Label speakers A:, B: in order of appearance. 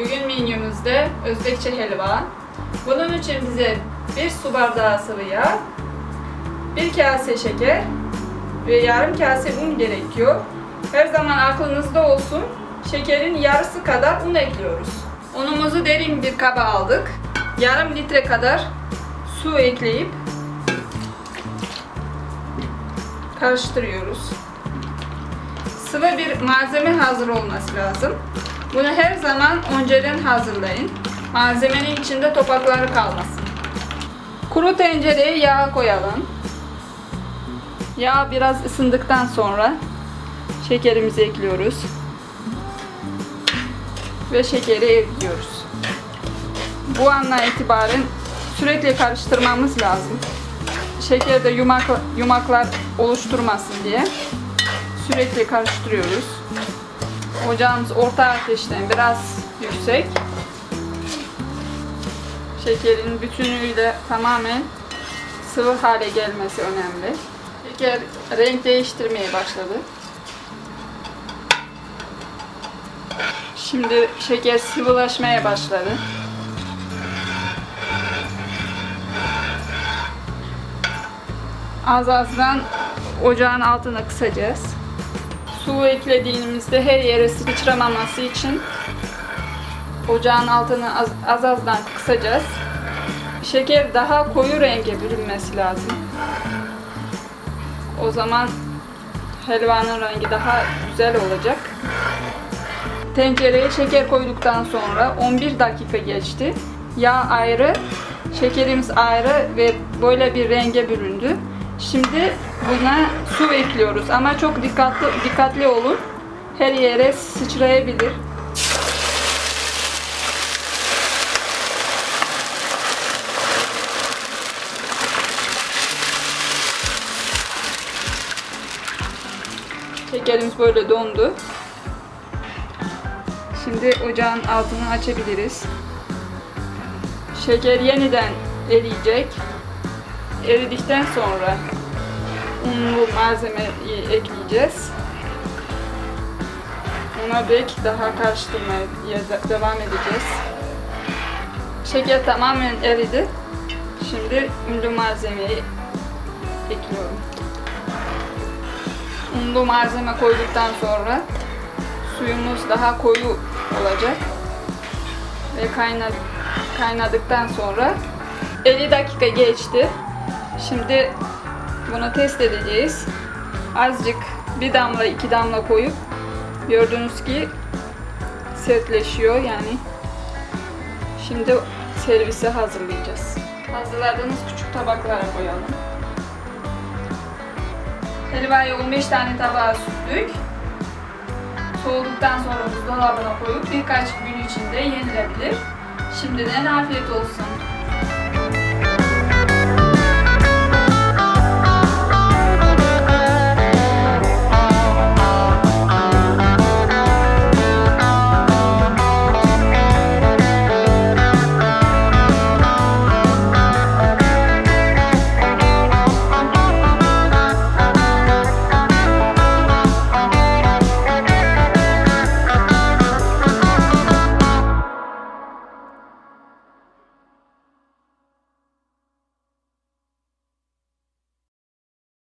A: Bugün menümüzde Özbekçe helva. Bunun için bize bir su bardağı sıvı yağ, bir kase şeker ve yarım kase un gerekiyor. Her zaman aklınızda olsun, şekerin yarısı kadar un ekliyoruz. Unumuzu derin bir kaba aldık. Yarım litre kadar su ekleyip karıştırıyoruz. Sıvı bir malzeme hazır olması lazım. Bunu her zaman önceden hazırlayın. Malzemenin içinde topakları kalmasın. Kuru tencereye yağ koyalım. Yağ biraz ısındıktan sonra şekerimizi ekliyoruz. Ve şekeri ekliyoruz. Bu andan itibaren sürekli karıştırmamız lazım. Şeker de yumak, yumaklar oluşturmasın diye sürekli karıştırıyoruz. Ocağımız orta ateşten biraz yüksek. Şekerin bütünüyle tamamen sıvı hale gelmesi önemli. Şeker renk değiştirmeye başladı. Şimdi şeker sıvılaşmaya başladı. Az azdan ocağın altına kısacağız. Su eklediğimizde her yere sıçramaması için ocağın altını az, az azdan kısacağız. Şeker daha koyu renge bürünmesi lazım. O zaman helvanın rengi daha güzel olacak. Tencereye şeker koyduktan sonra 11 dakika geçti. Yağ ayrı, şekerimiz ayrı ve böyle bir renge büründü. Şimdi buna su ekliyoruz ama çok dikkatli dikkatli olun. Her yere sıçrayabilir. Şekerimiz böyle dondu. Şimdi ocağın altını açabiliriz. Şeker yeniden eriyecek. Eridikten sonra unlu malzemeyi ekleyeceğiz. Ona bek daha karıştırmaya de- devam edeceğiz. Şeker tamamen eridi. Şimdi unlu malzemeyi ekliyorum. Unlu malzeme koyduktan sonra suyumuz daha koyu olacak. Ve kaynadı, kaynadıktan sonra 50 dakika geçti. Şimdi bunu test edeceğiz. Azıcık bir damla iki damla koyup gördüğünüz ki sertleşiyor yani. Şimdi servise hazırlayacağız. Hazırladığımız küçük tabaklara koyalım. Helvayı 15 tane tabağa sürdük. Soğuduktan sonra buzdolabına koyup birkaç gün içinde yenilebilir. Şimdiden afiyet olsun.